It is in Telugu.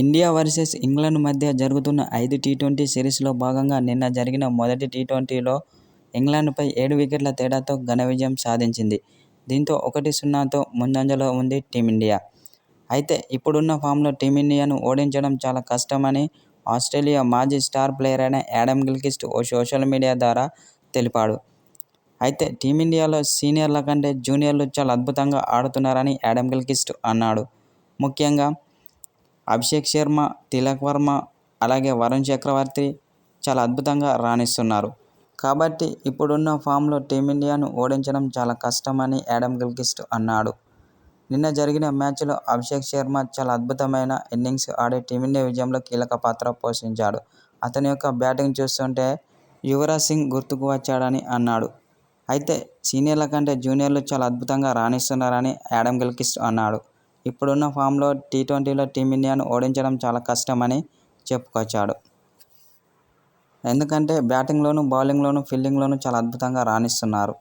ఇండియా వర్సెస్ ఇంగ్లాండ్ మధ్య జరుగుతున్న ఐదు టీ ట్వంటీ సిరీస్లో భాగంగా నిన్న జరిగిన మొదటి టీ ట్వంటీలో ఇంగ్లాండ్పై ఏడు వికెట్ల తేడాతో ఘన విజయం సాధించింది. దీంతో ఒకటి సున్నాతో ముందంజలో ఉంది టీమిండియా. అయితే ఇప్పుడున్న ఫామ్లో టీమిండియాను ఓడించడం చాలా కష్టమని ఆస్ట్రేలియా మాజీ స్టార్ ప్లేయర్ అయిన యాడమ్ గిల్కిస్ట్ ఓ సోషల్ మీడియా ద్వారా తెలిపాడు. అయితే టీమిండియాలో సీనియర్ల కంటే జూనియర్లు చాలా అద్భుతంగా ఆడుతున్నారని యాడమ్ గిల్కిస్ట్ అన్నాడు. ముఖ్యంగా అభిషేక్ శర్మ, తిలక్ వర్మ, అలాగే వరుణ్ చక్రవర్తి చాలా అద్భుతంగా రాణిస్తున్నారు. కాబట్టి ఇప్పుడున్న ఫామ్లో టీమిండియాను ఓడించడం చాలా కష్టమని యాడమ్ గిల్క్రిస్ట్ అన్నాడు. నిన్న జరిగిన మ్యాచ్లో అభిషేక్ శర్మ చాలా అద్భుతమైన ఇన్నింగ్స్ ఆడి టీమిండియా విజయంలో కీలక పాత్ర పోషించాడు. అతని యొక్క బ్యాటింగ్ చూస్తుంటే యువరాజ్ సింగ్ గుర్తుకు వచ్చాడని అన్నాడు. అయితే సీనియర్ల కంటే జూనియర్లు చాలా అద్భుతంగా రాణిస్తున్నారని యాడమ్ గిల్క్రిస్ట్ అన్నాడు. ఇప్పుడున్న ఫామ్లో టీ ట్వంటీలో టీమిండియాను ఓడించడం చాలా కష్టమని చెప్పుకొచ్చాడు. ఎందుకంటే బ్యాటింగ్లోనూ, బౌలింగ్లోనూ, ఫీల్డింగ్లోనూ చాలా అద్భుతంగా రాణిస్తున్నారు.